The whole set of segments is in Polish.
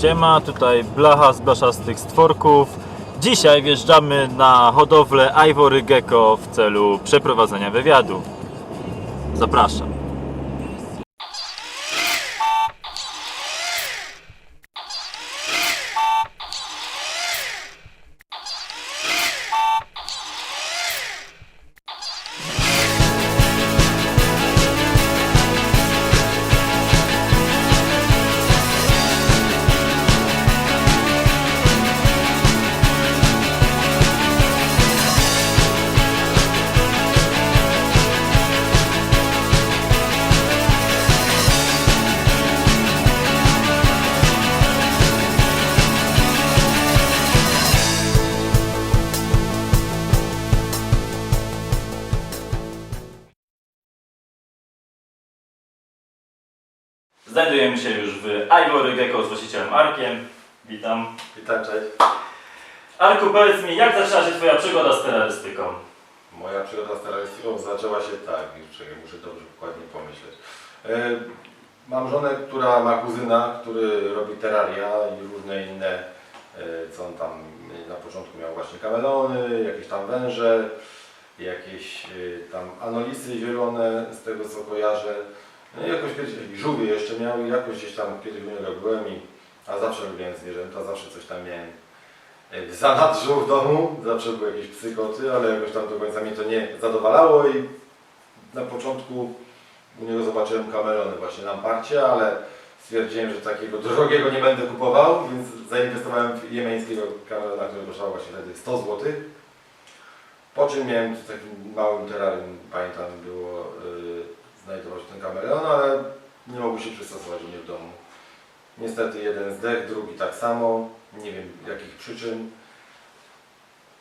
Siema, tutaj blacha z blaszastych stworków. Dzisiaj wjeżdżamy na hodowlę Ivory Gecko w celu przeprowadzenia wywiadu. Zapraszam. Znajdujemy się już w Ivory Gecko z właścicielem Arkiem. Witam. Witam, cześć. Arku, powiedz mi, jak zaczęła się Twoja przygoda z terrorystyką? Moja przygoda z terrorystyką zaczęła się tak, czekaj, muszę dobrze dokładnie pomyśleć. E, Mam żonę, która ma kuzyna, który robi terraria i różne inne, e, co on tam na początku miał właśnie kamelony, jakieś tam węże, jakieś e, tam anolisy zielone, z tego co kojarzę. No i jakoś kiedyś żółwie jeszcze miał i jakoś gdzieś tam kiedyś u niego byłem i a zawsze lubiłem zwierzęta, zawsze coś tam miałem w zanadrzu w domu, zawsze były jakieś psykoty, ale jakoś tam do końca mnie to nie zadowalało i na początku u niego zobaczyłem kamelony właśnie na parcie, ale stwierdziłem, że takiego drogiego nie będę kupował, więc zainwestowałem w jemeńskiego kamelona, który kosztował właśnie wtedy 100 zł. Po czym miałem w takim małym terrarium, pamiętam, było yy, znajdować ten kameleon, ale nie mogły się przystosować u mnie w domu. Niestety jeden zdech, drugi tak samo, nie wiem jakich przyczyn.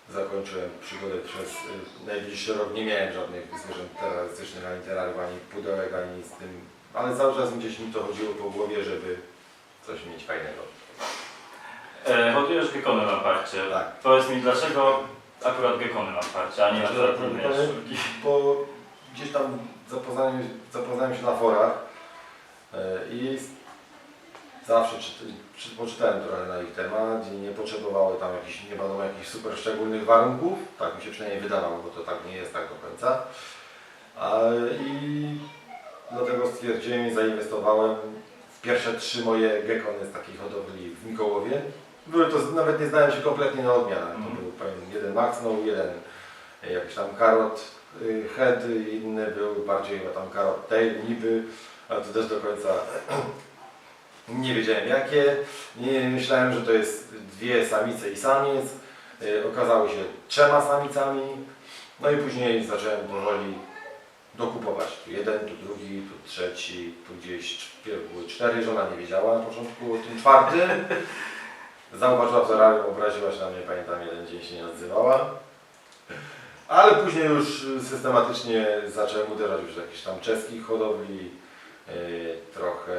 Zakończyłem przygodę przez y, najbliższy rok. Nie miałem żadnych zwierząt terrorystycznych, ani terrariów, ani pudełek, ani z tym. Ale cały czas gdzieś mi to chodziło po głowie, żeby coś mieć fajnego. E, hodujesz gekony na parcie. Tak. Powiedz mi, dlaczego akurat gekony na parcie, a nie na przykład Znaczy, inne jaszczurki? Bo tam zapoznałem, zapoznałem się na forach y, i zawsze czyt, czy, poczytałem trochę na ich temat i nie potrzebowały tam jakichś, nie wiadomo, jakichś super szczególnych warunków. Tak mi się przynajmniej wydawało, bo to tak nie jest tak do końca. I dlatego stwierdziłem i zainwestowałem w pierwsze trzy moje gekony z takiej hodowli w Mikołowie. Były to, nawet nie znałem się kompletnie na odmianach. To Mhm. był jeden Maxnow, jeden e, jakiś tam karot head, inny był bardziej chyba tam karot tail niby, ale to też do końca nie wiedziałem jakie. Nie myślałem, że to jest dwie samice i samiec. Y, Okazało się trzema samicami. No i później zacząłem powoli dokupować. Tu jeden, tu drugi, tu trzeci, tu gdzieś były cztery. Żona nie wiedziała na początku o tym czwartym. Zauważyła w terrarium, obraziła się na mnie, pamiętam, jeden dzień się nie odzywała. Ale później już systematycznie zacząłem uderzać już w jakichś tam czeskich hodowli, y, trochę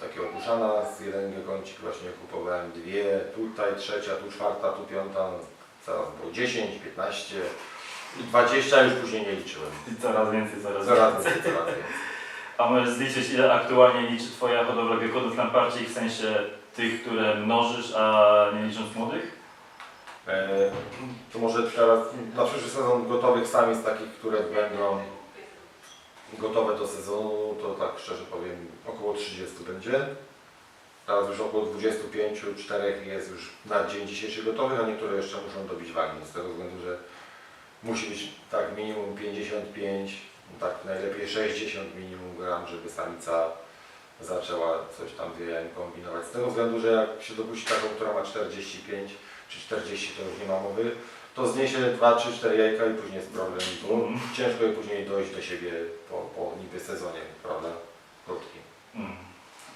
takiego duszana z jeden gekoncik właśnie kupowałem dwie, tutaj trzecia, tu czwarta, tu piąta, zaraz było 10, 15 i 20 już później nie liczyłem. I coraz więcej, coraz Coraz więcej. więcej, coraz więcej. A możesz zliczyć, ile aktualnie liczy Twoja hodowla gekonów na parcie, w sensie tych, które mnożysz, a nie licząc młodych? E, to może teraz na przyszły sezon gotowych samic takich, które będą gotowe do sezonu, to tak szczerze powiem około 30 będzie. Teraz już około 25, 4 jest już na dzień dzisiejszy gotowych, a niektóre jeszcze muszą dobić wagi, z tego względu, że musi być tak minimum 55, tak najlepiej 60 minimum gram, żeby samica zaczęła coś tam z kombinować. Z tego względu, że jak się dopuści taką, która ma 45 czy 40, to już nie ma mowy, to zniesie 2, 3, 4 jajka i później jest problem, bo Mhm. ciężko jej później dojść do siebie po, po niby sezonie, prawda, krótkim. Mm.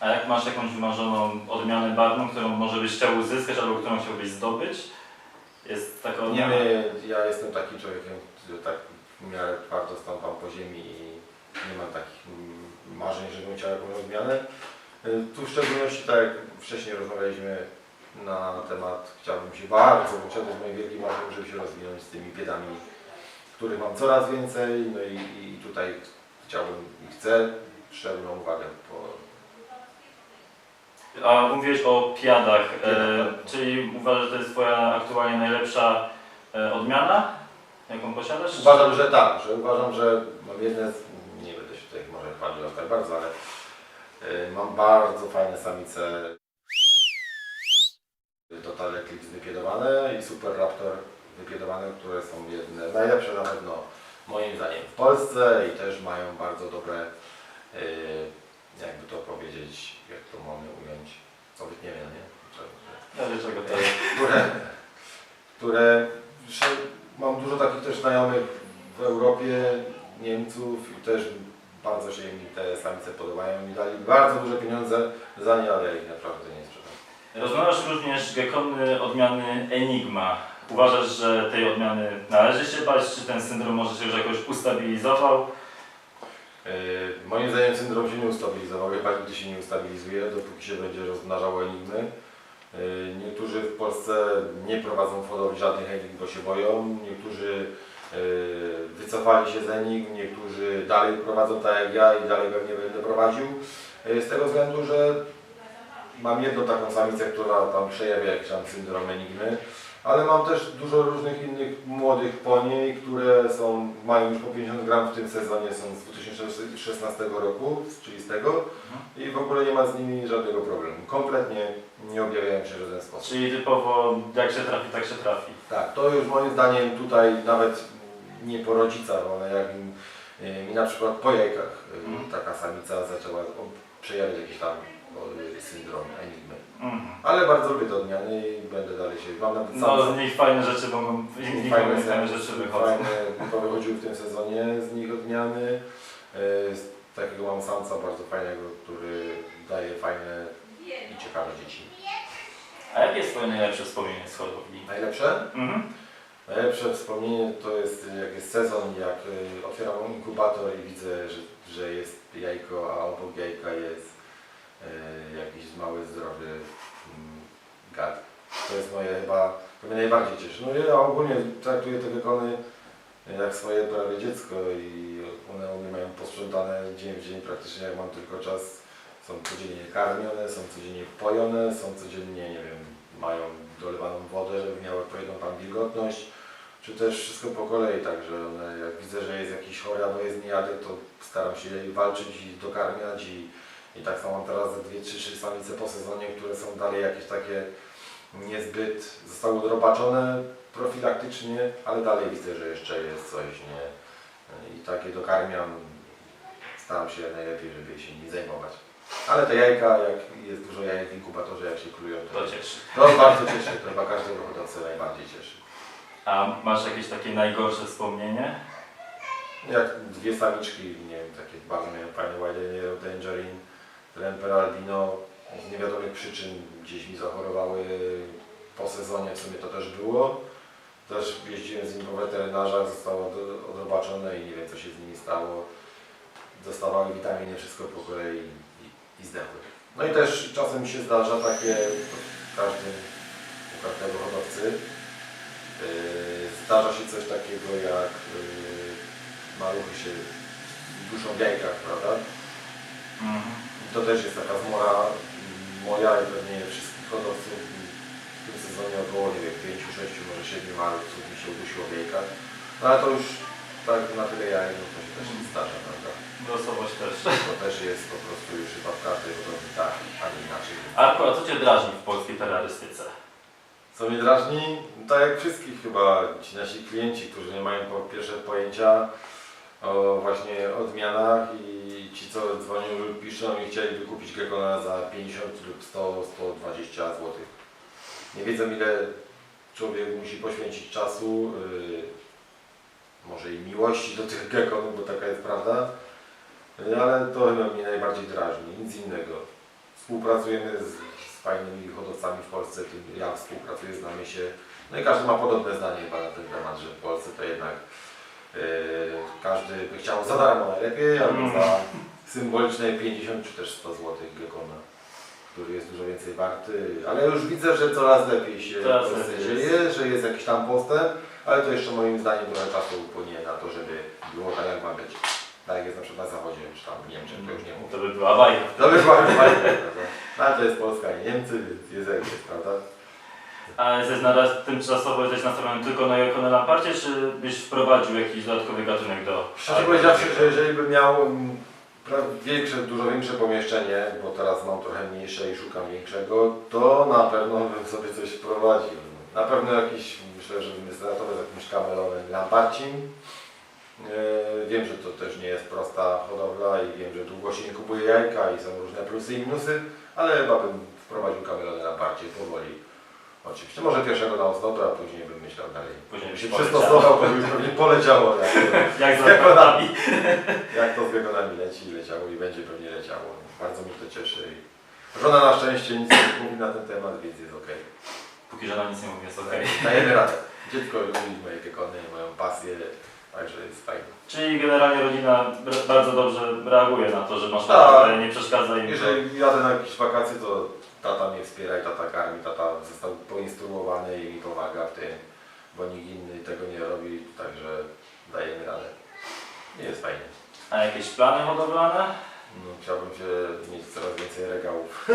A jak masz jakąś wymarzoną odmianę barwną, którą może byś chciał uzyskać, albo którą chciałbyś zdobyć? Jest taka Nie, odmiana? my, ja jestem takim człowiekiem, który tak w miarę twardo stąpam po ziemi i nie mam takich mm, marzeń, żebym chciał jakąś odmianę. Y, Tu w szczególności, tak jak wcześniej rozmawialiśmy na temat, chciałbym się bardzo, bo to jest moje wielkie marzenie, żeby się rozwinąć z tymi biedami, których mam coraz więcej, no i, i tutaj chciałbym i chcę szczególną uwagę po, A mówiłeś o piadach, e, Piadach. czyli uważasz, że to jest twoja aktualnie najlepsza e, odmiana, jaką posiadasz? Uważam, że tak, że uważam, że mam jedne, z- nie będę się tutaj może chwalił aż tak bardzo, ale y, mam bardzo fajne samice Total Eclipse wypiedowane i Super Raptor wypiedowane, które są jedne, najlepsze na pewno moim zdaniem w Polsce i też mają bardzo dobre, y, jakby to powiedzieć, jak to mamy ująć, co wytniemy, no nie? Że- Ja wiesz, czego to jest. które, które mam dużo takich też znajomych w Europie, Niemców i też bardzo się im te samice podobają. Mi dali bardzo duże pieniądze za nie, ale ja ich naprawdę nie sprzedam. Rozmawiasz również gekony odmiany Enigma. Uważasz, że tej odmiany należy się bać, czy ten syndrom może się już jakoś ustabilizował? Yy, moim zdaniem syndrom się nie ustabilizował, chyba nigdy się nie ustabilizuje, dopóki się będzie rozmnażało enigmy. Yy, Niektórzy w Polsce nie prowadzą hodowli żadnych enigm, bo się boją. Niektórzy yy, wycofali się z enigm, niektórzy dalej prowadzą tak jak ja i dalej pewnie będę prowadził. Z tego względu, że mam jedną taką samicę, która tam przejawia jakiś tam syndrom enigmy. Ale mam też dużo różnych innych młodych poni, które są, mają już po 50 gram w tym sezonie, są z 2016 roku, czyli z tego i w ogóle nie ma z nimi żadnego problemu. Kompletnie nie objawiają się w żaden sposób. Czyli typowo jak się trafi, tak się trafi. Tak, to już moim zdaniem tutaj nawet nie po rodzicach, ale jak im, y, mi na przykład po jajkach y, Mhm. taka samica zaczęła przejawiać jakiś tam y, syndrom enigmy. Mhm. Ale bardzo lubię te odmiany i będę dalej się, mam nawet No z nich fajne rzeczy mogą, z nich fajne, fajne rzeczy wychodzą. Fajne, wychodziły w tym sezonie z nich odmiany. Z takiego mam samca bardzo fajnego, który daje fajne i ciekawe dzieci. A jakie jest twoje najlepsze wspomnienie z hodowli? Najlepsze? Mhm. Najlepsze wspomnienie to jest jak jest sezon, jak y, otwieram inkubator i widzę, że, że jest jajko, a obok jajka jest mały, zdrowy mm, gad. To jest moje chyba, to mnie najbardziej cieszy. No ja ogólnie traktuję te wykony jak swoje prawie dziecko i one mnie mają posprzątane dzień w dzień praktycznie jak mam tylko czas. Są codziennie karmione, są codziennie pojone, są codziennie, nie wiem, mają dolewaną wodę, żeby miały odpowiednią tam wilgotność, czy też wszystko po kolei, także one, jak widzę, że jest jakiś chory albo jest niejadek, to staram się walczyć i dokarmiać i, i tak samo teraz ze dwie, trzy, trzy samice po sezonie, które są dalej jakieś takie niezbyt, zostały odrobaczone profilaktycznie, ale dalej widzę, że jeszcze jest coś, nie? I takie dokarmiam, staram się najlepiej, żeby się nimi zajmować. Ale te jajka, jak jest dużo jajek w inkubatorze, jak się klują, to, To cieszy. to bardzo cieszy, to chyba każdego hodowcę najbardziej cieszy. A masz jakieś takie najgorsze wspomnienie? Jak dwie samiczki, nie wiem, takie bardzo miałem fajne White Yellow Lemper Albino, z niewiadomych przyczyn gdzieś mi zachorowały po sezonie, w sumie to też było. Też jeździłem z nimi po weterynarzach, zostało od- odrobaczone i nie wiem co się z nimi stało. Dostawały witaminy, wszystko po kolei i, i zdechły. No i też czasem się zdarza takie, w każdym, u każdego hodowcy, yy, zdarza się coś takiego jak yy, maluchy się duszą w jajkach, prawda? Mhm. To też jest taka zmora moja i pewnie wszystkich hodowców w tym sezonie około, nie wiem, 5, 6, może 7 malców mi się udusiło w jajkach. No ale to już tak na tyle jaj, no to się też nie zdarza, prawda? Losowość też. To też jest po prostu już chyba w każdej hodowli tak, a nie inaczej. A co Cię drażni w polskiej terrorystyce? Co mnie drażni? No Tak jak wszystkich chyba ci nasi klienci, którzy nie mają po pierwsze pojęcia o właśnie odmianach i ci co dzwonią lub piszą i chcieliby kupić gekona za 50 lub 100, 120 zł. Nie wiedzą ile człowiek musi poświęcić czasu, yy, może i miłości do tych gekonów, bo taka jest prawda. Yy, ale to chyba mnie najbardziej drażni, nic innego. Współpracujemy z, z fajnymi hodowcami w Polsce, tym ja współpracuję, znamy się. No i każdy ma podobne zdanie na ten temat, że w Polsce to jednak yy, każdy by chciał za darmo najlepiej, albo Mm. za symboliczne 50 czy też 100 zł gekona, który jest dużo więcej warty. Ale już widzę, że coraz lepiej się Coraz w Polsce lepiej dzieje, że jest jakiś tam postęp, ale to jeszcze moim zdaniem trochę czasu upłynie na to, żeby było tak jak ma być. tak jak jest na przykład na zachodzie, czy tam w Niemczech, to już nie mówię. To by była bajka. To by była fajne, prawda? No, ale to jest Polska, nie Niemcy, więc jest jak jest, prawda? A jesteś na raz tymczasowo jesteś nastawiony tylko na Joko Lamparcie, czy byś wprowadził jakiś dodatkowy gatunek do... Szczerze powiedziawszy, że jeżeli bym miał mm, większe, dużo większe pomieszczenie, bo teraz mam trochę mniejsze i szukam większego, to na pewno bym sobie coś wprowadził. Na pewno jakiś, myślę, że bym wystartował z jakimś kamelonem lamparcim. Yy, Wiem, że to też nie jest prosta hodowla i wiem, że długo się nie kupuje jajka i są różne plusy i minusy, ale chyba bym wprowadził kamelony lamparcie powoli. Oczywiście, może pierwszego na osnotę, a później bym myślał dalej. Później Się przystosował, to już pewnie poleciało. Jak Jak z zakładami. jak to z biegonami leci i leciało i będzie pewnie leciało. Bardzo mnie to cieszy. Żona na szczęście nic nie mówi na ten temat, więc jest ok. Póki żona nic nie mówi, jest okej. Dajemy radę. Dziecko lubi moje gekony, moją pasję, także jest fajnie. Czyli generalnie rodzina bardzo dobrze reaguje na to, że masz Tak. nie przeszkadza im. Jeżeli jadę na jakieś wakacje, to tata mnie wspiera i tata karmi, tata został poinstruowany i mi pomaga w tym, bo nikt inny tego nie robi, także dajemy radę. I jest fajnie. A jakieś plany hodowlane? No, chciałbym się mieć coraz więcej regałów.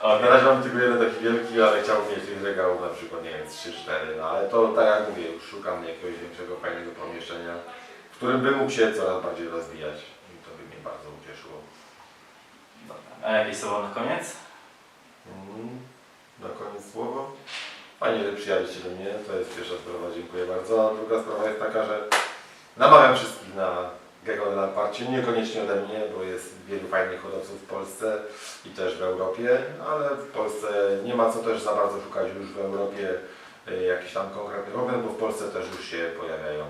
Okej. Na razie mam tylko jeden taki wielki, ale chciałbym mieć tych regałów na przykład, nie wiem, z 3-4, no ale to tak jak mówię, już szukam jakiegoś większego, fajnego pomieszczenia, w którym bym mógł się coraz bardziej rozwijać i to by mnie bardzo ucieszyło. A jakieś słowa na koniec? Mm, Na koniec słowo. Fajnie, że przyjechaliście do mnie, to jest pierwsza sprawa, dziękuję bardzo. A druga sprawa jest taka, że namawiam wszystkich na Gekon Lamparcie, niekoniecznie ode mnie, bo jest wielu fajnych hodowców w Polsce i też w Europie, ale w Polsce nie ma co też za bardzo szukać już w Europie y, jakichś tam konkretnych odmian, bo w Polsce też już się pojawiają.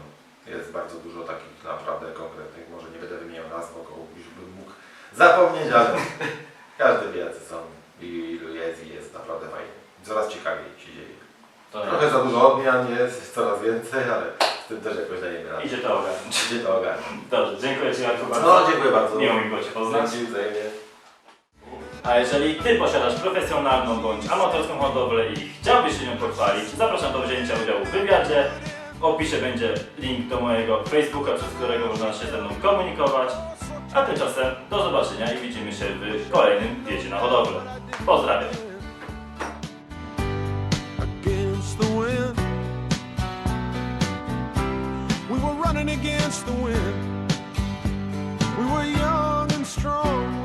Jest bardzo dużo takich naprawdę konkretnych, może nie będę wymieniał nazw, bo już bym mógł zapomnieć, ale każdy wie jacy są i ilu jest i jest naprawdę fajnie. Coraz ciekawiej się dzieje. To Trochę za dużo odmian jest, coraz więcej, ale z tym też jakoś dajemy radę. Idzie to ogarnąć. Idzie to ogarnąć. Dobrze, dziękuję Ci Jarku bardzo. No, dziękuję bardzo. Miło mi było Cię poznać. Dzięki wzajemnie. A jeżeli Ty posiadasz profesjonalną bądź amatorską hodowlę i chciałbyś się nią pochwalić, zapraszam do wzięcia udziału w wywiadzie. W opisie będzie link do mojego Facebooka, przez którego można się ze mną komunikować. A tymczasem do zobaczenia i widzimy się w kolejnym Wiecie na Hodowlę. Pozdrawiam! against the wind. We were young and strong.